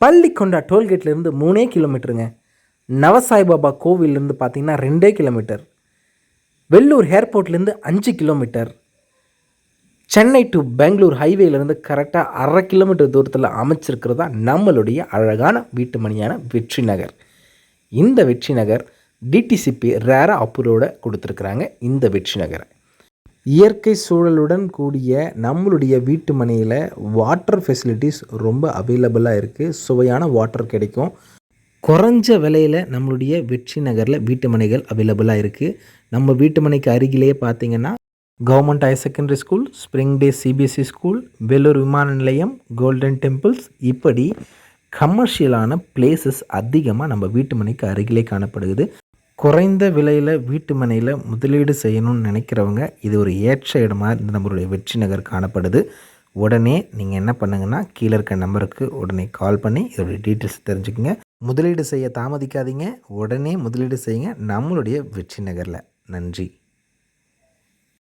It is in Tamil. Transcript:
பள்ளிக்கொண்டா டோல்கேட்லேருந்து மூணே கிலோமீட்டருங்க. நவசாய்பாபா கோவிலேருந்து பார்த்தீங்கன்னா ரெண்டே கிலோமீட்டர். வெள்ளூர் ஏர்போர்ட்லேருந்து அஞ்சு கிலோமீட்டர். சென்னை டு பெங்களூர் ஹைவேலேருந்து கரெக்டாக அரை கிலோமீட்டர் தூரத்தில் அமைச்சிருக்கிறதா நம்மளுடைய அழகான வீட்டு மணியான வெற்றி நகர். இந்த வெற்றி நகர் டிடிசிபி ரேரா அப்ரூவோட கொடுத்துருக்குறாங்க இந்த வெற்றி நகரை. இயற்கை சூழலுடன் கூடிய நம்மளுடைய வீட்டு மனையில் வாட்டர் ஃபெசிலிட்டிஸ் ரொம்ப அவைலபிளாக இருக்குது சுவையான வாட்டர் கிடைக்கும். குறைஞ்ச விலையில் நம்மளுடைய வெற்றி நகரில் வீட்டு மனைகள் அவைலபிளாக இருக்குது நம்ம வீட்டு மனைக்கு அருகிலேயே பார்த்தீங்கன்னா government higher secondary school spring day CBSE school Vellore விமான நிலையம் கோல்டன் டெம்பிள்ஸ் இப்படி கமர்ஷியலான பிளேசஸ் அதிகமாக நம்ம வீட்டு மனைக்கு அருகிலே காணப்படுகிறது குறைந்த விலையில் வீட்டு மனையில் முதலீடு செய்யணும்னு நினைக்கிறவங்க இது ஒரு ஏற்ற இடமா இந்த நம்மளுடைய வெற்றி நகர் காணப்படுது. உடனே நீங்கள் என்ன பண்ணுங்கன்னா கீழே இருக்க நம்பருக்கு உடனே கால் பண்ணி இதோடைய டீட்டெயில்ஸ் தெரிஞ்சுக்கோங்க. முதலீடு செய்ய தாமதிக்காதீங்க. உடனே முதலீடு செய்யுங்க. நம்மளுடைய வெற்றி நகரில். நன்றி.